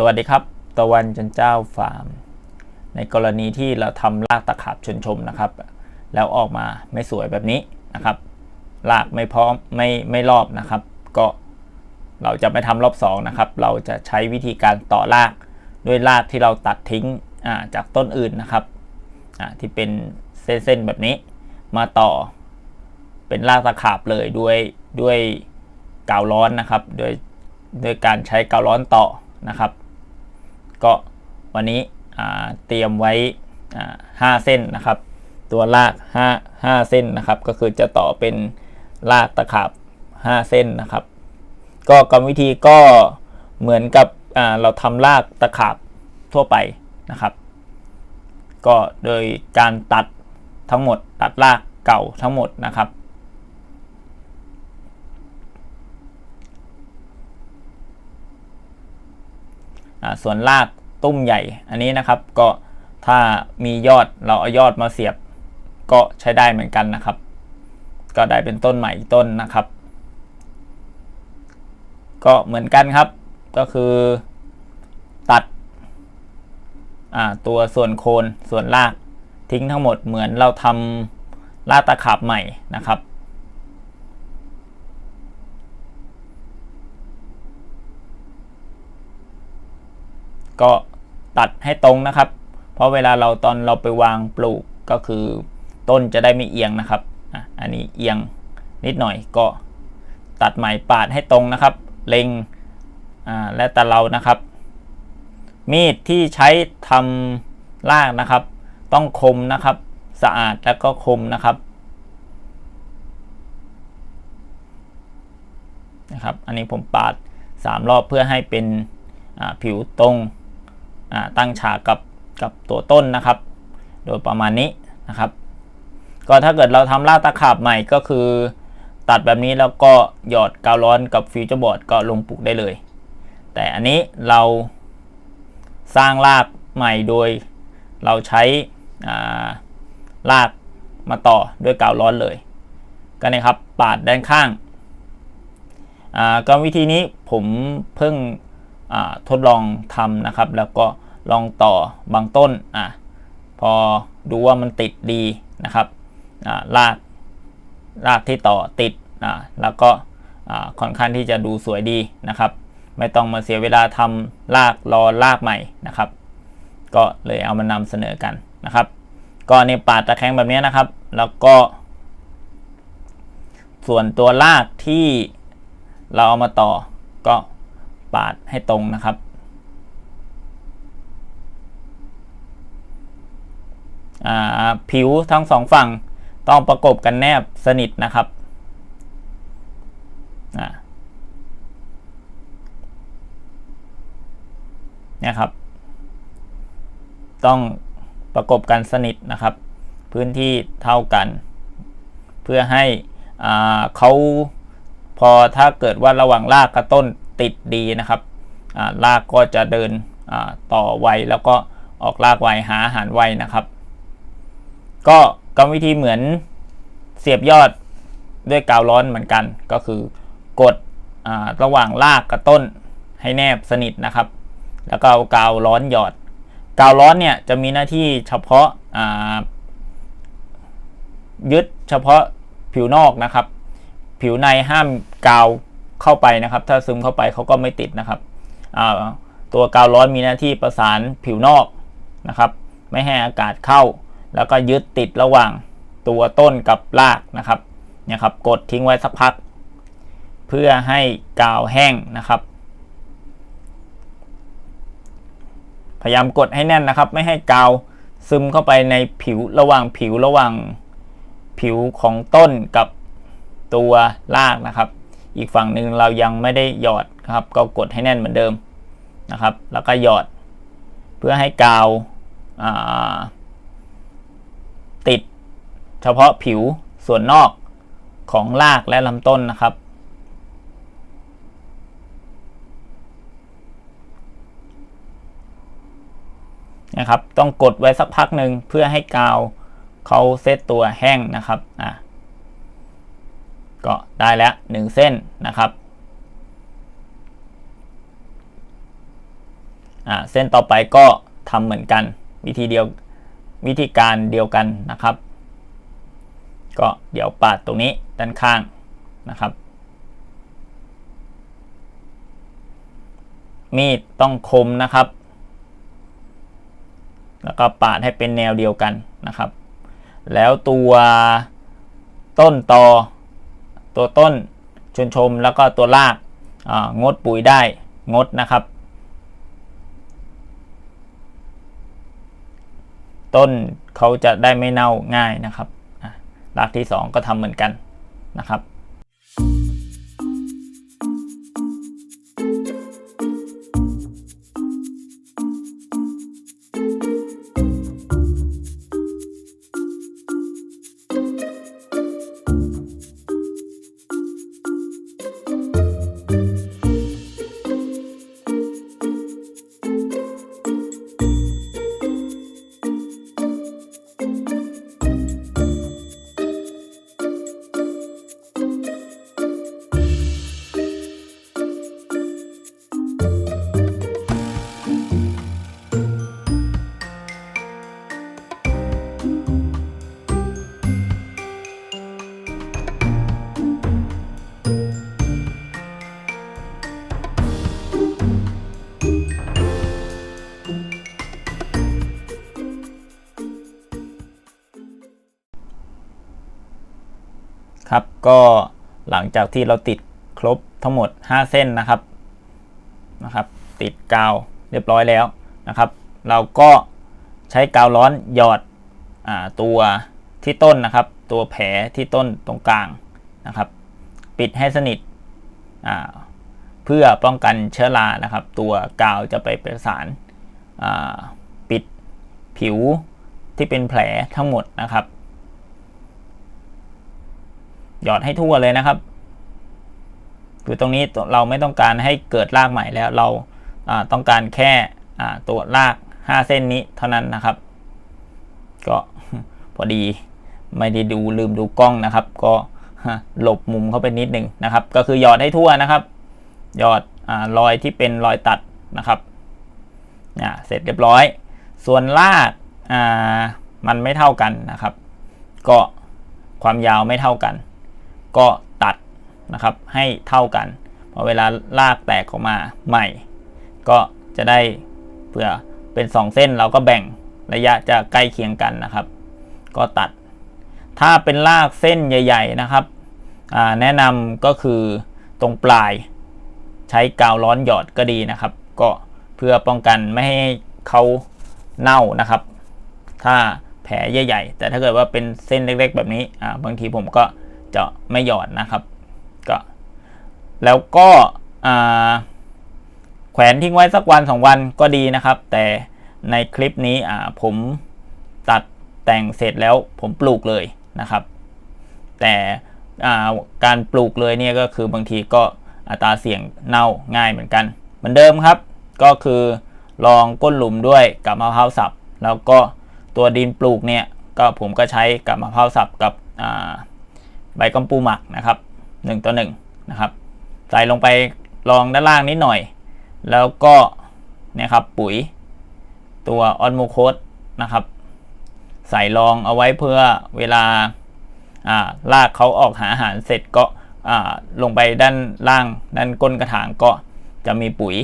สวัสดีครับ ตะวันจันเจ้าฟาร์ม ในกรณีที่เราทำรากตะขาบชนชมนะครับ แล้วออกมาไม่สวยแบบนี้นะครับรากไม่พร้อมไม่ไม่รอบนะครับ ก็เราจะไม่ทำรอบ2นะครับ เราจะใช้วิธีการต่อรากด้วยรากที่เราตัดทิ้งจากต้นอื่นนะครับที่เป็นเส้นๆแบบนี้ มาต่อเป็นรากตะขาบเลยด้วยด้วยกาวร้อนนะครับ โดยโดยการใช้กาวร้อนต่อนะครับ ก็วันนี้เตรียมไว้ห้าเส้นนะครับ ตัวลาก5 5เส้นนะครับ ก็คือจะต่อเป็นลากตะขาบ 5 เส้นนะครับ ก็กรรมวิธีก็เหมือนกับเราทำลากตะขาบทั่วไปนะครับ ก็โดยการตัดทั้งหมดตัดลากเก่าทั้งหมดนะครับ ส่วนรากตุ้มใหญ่ อันนี้นะครับก็ถ้ามียอดเราเอายอดมาเสียบ ก็ใช้ได้เหมือนกันนะครับ ก็ได้เป็นต้นใหม่ต้นนะครับ ก็เหมือนกันครับ ก็คือตัดตัวส่วนโคนส่วนรากทิ้งทั้งหมดเหมือนเราทำรากตะขาบใหม่นะครับ ก็ตัดให้ตรงนะครับ เพราะเวลาเราตอนเราไปวางปลูกก็คือต้นจะได้ไม่เอียงนะครับอันนี้เอียงนิดหน่อยก็ตัดใหม่ปาดให้ตรงนะครับ เล็งและต่เรานะครับ มีดที่ใช้ทำลากนะครับ ต้องคมนะครับ สะอาดแล้วก็คมนะครับนะครับ อันนี้ผมปาด 3 รอบเพื่อให้เป็นผิวตรง ตั้งฉากกับกับตัวต้นนะครับ โดยประมาณนี้นะครับ ก็ถ้าเกิดเราทำลากตะขาบใหม่ก็คือ ตัดแบบนี้แล้วก็หยอดกาวร้อนกับฟิวเจอร์บอร์ดก็ลงปลูกได้เลย แต่อันนี้เราสร้างรากใหม่โดยเราใช้รากมาต่อด้วยกาวร้อนเลย ก็นี่ครับปาดด้านข้างก็วิธีนี้ผมเพิ่ง ทดลองทำนะครับ แล้วก็ลองต่อบางต้นอะพอดูว่ามันติดดีนะครับลากลากที่ต่อติดอะแล้วก็ค่อนข้างที่จะดูสวยดีนะครับ ไม่ต้องมาเสียเวลาทำลากรอลากใหม่นะครับ ก็เลยเอามานำเสนอกันนะครับ ก็นี่ปาดตะแคงแบบนี้นะครับ แล้วก็ ส่วนตัวลากที่เราเอามาต่อก็ ปาดให้ตรงนะครับ ผิวทั้งสองฝั่งต้องประกบกันแนบสนิทนะครับนี่ครับ ต้องประกบกันสนิทนะครับ พื้นที่เท่ากัน เพื่อให้เขาพอถ้าเกิดว่าระหว่างรากกับต้น ติดดีนะครับรากก็จะเดินต่อไวแล้วก็ออกรากไวหาอาหารไวนะครับ ก็กรรมวิธีเหมือนเสียบยอดด้วยกาวร้อนเหมือนกัน ก็คือกดระหว่างรากกับต้นให้แนบสนิทนะครับ แล้วก็เอากาวร้อนหยอด กาวร้อนเนี่ยจะมีหน้าที่เฉพาะยึดเฉพาะผิวนอกนะครับ ผิวในห้ามกาว เข้าไปนะครับ ถ้าซึมเข้าไปเขาก็ไม่ติดนะครับตัวกาวร้อนมีหน้าที่ประสานผิวนอกนะครับ ไม่ให้อากาศเข้า แล้วก็ยึดติดระหว่างตัวต้นกับรากนะครับเนี่ยครับกดทิ้งไว้สักพัก เพื่อให้กาวแห้งนะครับพยายามกดให้แน่นนะครับ ไม่ให้กาวซึมเข้าไปในผิวระหว่างผิวระหว่างผิวของต้นกับตัวรากนะครับ อีกฝั่งหนึ่งเรายังไม่ได้หยอดครับ ก็กดให้แน่นเหมือนเดิมนะครับ แล้วก็หยอดเพื่อให้กาวติดเฉพาะผิวส่วนนอกของรากและลำต้นนะครับ นะครับ ต้องกดไว้สักพักหนึ่งเพื่อให้กาวเขาเซตตัวแห้งนะครับอะ ก็ได้แล้ว 1 เส้นนะครับเส้นต่อไปก็ทำเหมือนกัน วิธีเดียววิธีการเดียวกันนะครับ ก็เดี๋ยวปาดตรงนี้ด้านข้างนะครับ มีดต้องคมนะครับ แล้วก็ปาดให้เป็นแนวเดียวกันนะครับ แล้วตัวต้นตอ ตัวต้นชนชมแล้วก็ตัวรากงดปุ๋ยได้งดนะครับ ต้นเขาจะได้ไม่เน่าง่ายนะครับรากที่ 2 ก็ทำเหมือนกันนะครับ ก็หลังจากที่เราติดครบทั้งหมด 5 เส้นนะครับนะครับ ติดกาวเรียบร้อยแล้วนะครับ เราก็ใช้กาวร้อนหยอดอตัวที่ต้นนะครับ ตัวแผลที่ต้นตรงกลางนะครับ ปิดให้สนิทเพื่อป้องกันเชื้อรานะครับ ตัวกาวจะไปประสานปิดผิวที่เป็นแผลทั้งหมดนะครับ หยอดให้ทั่วเลยนะครับคือตรงนี้เราไม่ต้องการให้เกิดรากใหม่แล้วเราต้องการแค่ตัวราก 5 เส้นนี้เท่านั้นนะครับ ก็พอดีไม่ได้ดูลืมดูกล้องนะครับ ก็หลบมุมเข้าไปนิดนึงนะครับ ก็คือหยอดให้ทั่วนะครับ หยอดอรอยที่เป็นรอยตัดนะครับเนี่ยเสร็จเรียบร้อย ส่วนรากมันไม่เท่ากันนะครับ ก็ความยาวไม่เท่ากัน ก็ตัดนะครับให้เท่ากันพอเวลาลากแตกออกมาใหม่ ก็จะได้เผื่อเป็น 2 เส้นเราก็แบ่งระยะจะใกล้เคียงกันนะครับ ก็ตัด ถ้าเป็นลากเส้นใหญ่ ๆนะครับแนะนำก็คือตรงปลายใช้กาวร้อนหยอดก็ดีนะครับ ก็เพื่อป้องกันไม่ให้เขาเน่านะครับ ถ้าแผลใหญ่ ๆ แต่ถ้าเกิดว่าเป็นเส้นเล็ก ๆ แบบนี้บางทีผมก็ จะไม่หยอดนะครับก็แล้วก็แขวนทิ้งไว้สักวันสองวันก็ดีนะครับ แต่ในคลิปนี้ผมตัดแต่งเสร็จแล้วผมปลูกเลยนะครับ แต่การปลูกเลยเนี่ยก็คือบางทีก็อัตราเสี่ยงเน่าง่ายเหมือนกัน เหมือนเดิมครับ ก็คือลองก้นหลุมด้วยกับมะพร้าวสับ แล้วก็ตัวดินปลูกเนี่ยก็ผมก็ใช้กับมะพร้าวสับกับ ใบกัมปูหมักนะครับ1ต่อ1นะครับใส่ลงไปรองด้านล่างนิดหน่อย แล้วก็เนี่ยครับปุ๋ยตัวออนโมโคสนะครับ ใส่รองเอาไว้เพื่อเวลาลากเขาออกหาอาหารเสร็จก็ลงไปด้านล่างด้านก้นกระถางก็จะมีปุ๋ย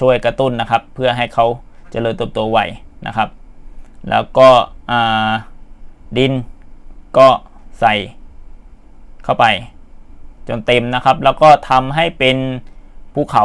ช่วยกระตุ้นนะครับ เพื่อให้เขาเจริญเติบโตไวนะครับ แล้วก็ดินก็ใส่ เข้าไป จนเต็มนะครับ แล้วก็ทำให้เป็นภูเขา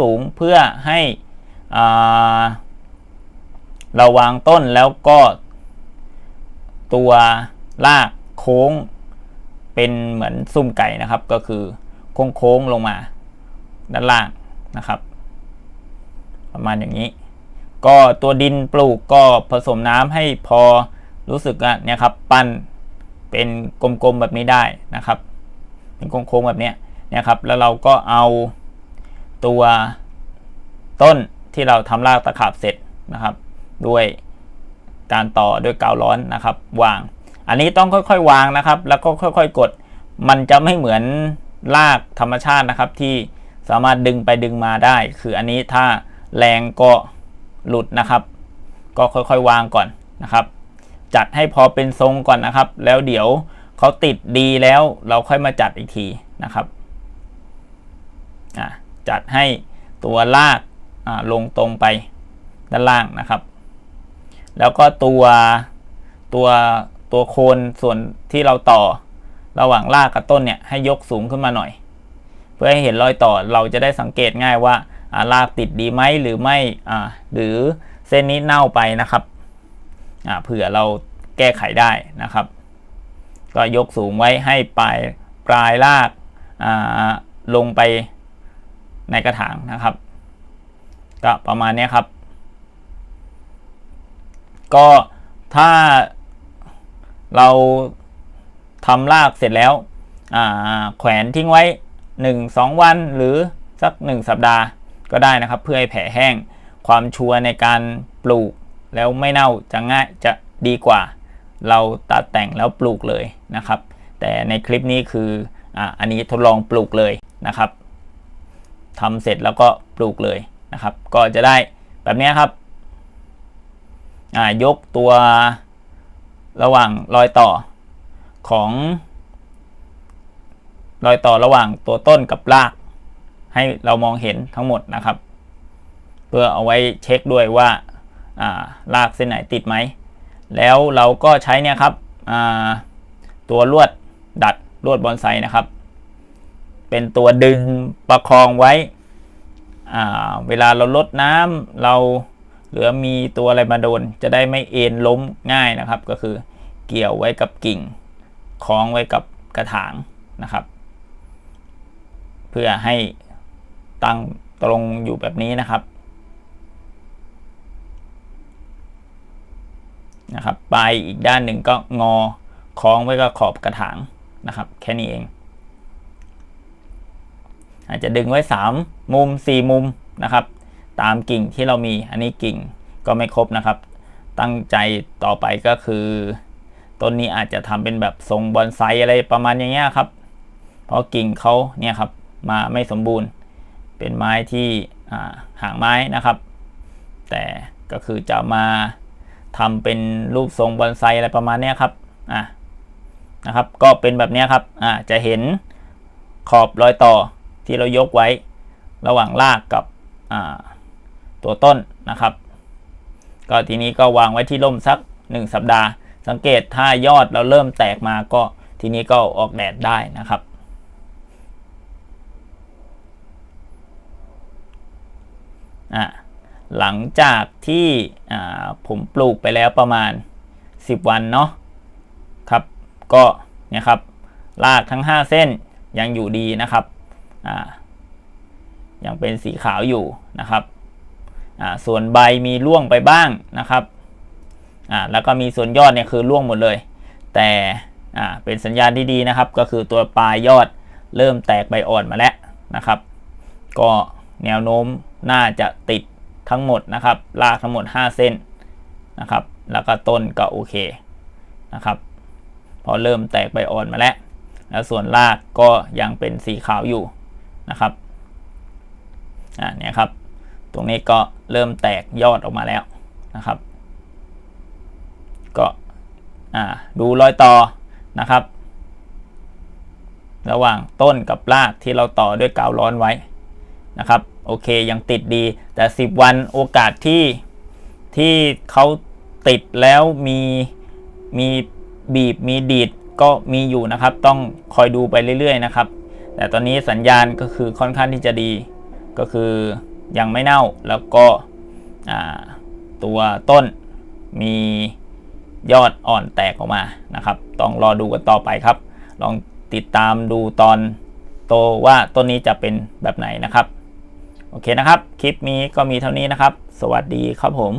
สูงๆเพื่อให้เราวางต้นแล้วก็ตัวลากโค้งเป็นเหมือนซุ้มไก่นะครับ ก็คือโค้งๆลงมาด้านล่างนะครับ ประมาณอย่างนี้ ก็ตัวดินปลูกก็ผสมน้ำให้พอรู้สึกอะเนี่ยครับ ปั้น เป็นกลมๆแบบนี้ได้นะครับ เป็นโค้งๆแบบนี้นะครับ แล้วเราก็เอาตัวต้นที่เราทำรากตะขาบเสร็จนะครับ ด้วยการต่อด้วยกาวร้อนนะครับ วาง อันนี้ต้องค่อยๆวางนะครับ แล้วก็ค่อยๆกด มันจะไม่เหมือนรากธรรมชาตินะครับที่สามารถดึงไปดึงมาได้ คืออันนี้ถ้าแรงก็หลุดนะครับ ก็ค่อยๆวางก่อนนะครับ จัดให้พอเป็นทรงก่อนนะครับ แล้วเดี๋ยวเขาติดดีแล้วเราค่อยมาจัดอีกทีนะครับจัดให้ตัวลากลงตรงไปด้านล่างนะครับ แล้วก็ตัวตัวตัวโคนส่วนที่เราต่อระหว่างรากกับต้นเนี่ยให้ยกสูงขึ้นมาหน่อย เพื่อให้เห็นรอยต่อเราจะได้สังเกตง่ายว่ารากติดดีไหมหรือไม่หรือเส้นนี้เน่าไปนะครับ เผื่อเราแก้ไขได้นะครับ ก็ยกสูงไว้ให้ปลายปลายรากลงไปในกระถางนะครับ ก็ประมาณนี้ครับ ก็ถ้าเราทำรากเสร็จแล้วแขวนทิ้งไว้ 1-2 วันหรือสัก 1 สัปดาห์ก็ได้นะครับ เพื่อให้แผลแห้งความชัวในการปลูก แล้วไม่เน่าจะง่ายจะดีกว่า เราตัดแต่งแล้วปลูกเลยนะครับ แต่ในคลิปนี้คือออันนี้ทดลองปลูกเลยนะครับทำเสร็จแล้วก็ปลูกเลยนะครับ ก็จะได้แบบนี้ครับยกตัวระหว่างรอยต่อของรอยต่อระหว่างตัวต้นกับราก ให้เรามองเห็นทั้งหมดนะครับ เพื่อเอาไว้เช็คด้วยว่า รากเส้นไหนติดไหม แล้วเราก็ใช้เนี่ยครับตัวลวดดัดลวดบอนไซนะครับ เป็นตัวดึงประคองไว้เวลาเราลดน้ำเราเหรือมีตัวอะไรมาโดน จะได้ไม่เอ็นล้มง่ายนะครับ ก็คือเกี่ยวไว้กับกิ่งคล้องไว้กับกระถางนะครับ เพื่อให้ตั้งตรงอยู่แบบนี้นะครับ นะครับปลายอีกด้านหนึ่งก็งอคล้องไว้กับขอบกระถางนะครับ แค่นี้เอง อาจจะดึงไว้ 3 มุม 4 มุมนะครับ ตามกิ่งที่เรามีอันนี้กิ่งก็ไม่ครบนะครับ ตั้งใจต่อไปก็คือต้นนี้อาจจะทำเป็นแบบทรงบอนไซอะไรประมาณอย่างเงี้ยครับ เพราะกิ่งเขาเนี่ยครับมาไม่สมบูรณ์ เป็นไม้ที่ห่างไม้นะครับ แต่ก็คือจะมา ทำเป็นรูปทรงบอนไซอะไรประมาณนี้ครับอะนะครับ ก็เป็นแบบนี้ครับอ่าจะเห็นขอบรอยต่อที่เรายกไว้ ระหว่างรากกับอ่าตัวต้นนะครับ ก็ทีนี้ก็วางไว้ที่ร่มสัก 1 สัปดาห์ สังเกตถ้ายอดเราเริ่มแตกมาก็ทีนี้ก็ออกแดดได้นะครับอ่า หลังจากที่ผมปลูกไปแล้วประมาณ 10 วันเนาะครับก็เนี่ยครับรากทั้ง 5 เส้นยังอยู่ดีนะครับยังเป็นสีขาวอยู่นะครับส่วนใบมีร่วงไปบ้างนะครับแล้วก็มีส่วนยอดเนี่ยคือร่วงหมดเลย แต่เป็นสัญญาณที่ดีนะครับ ก็คือตัวปลายยอดเริ่มแตกใบอ่อนมาแล้วนะครับ ก็แนวโน้มน่าจะติด ทั้งหมดนะครับ ลากทั้งหมด 5 เส้นนะครับ แล้วก็ต้นก็โอเคนะครับ พอเริ่มแตกใบอ่อนมาแล้ว แล้วส่วนรากก็ยังเป็นสีขาวอยู่นะครับ อ่าเนี่ยครับ ตรงนี้ก็เริ่มแตกยอดออกมาแล้วนะครับ ก็อ่าดูรอยต่อนะครับ ระหว่างต้นกับรากที่เราต่อด้วยกาวร้อนไว้นะครับ โอเคยังติดดี แต่ 10 วันโอกาสที่ที่เขาติดแล้วมีมีบีบมีดีดก็มีอยู่นะครับ ต้องคอยดูไปเรื่อยๆนะครับ แต่ตอนนี้สัญญาณก็คือค่อนข้างที่จะดี ก็คือยังไม่เน่าแล้วก็ตัวต้นมียอดอ่อนแตกออกมานะครับ ต้องรอดูกันต่อไปครับ ลองติดตามดูตอนโตว่าต้นนี้จะเป็นแบบไหนนะครับ โอเคนะครับ คลิปนี้ก็มีเท่านี้นะครับ สวัสดีครับผม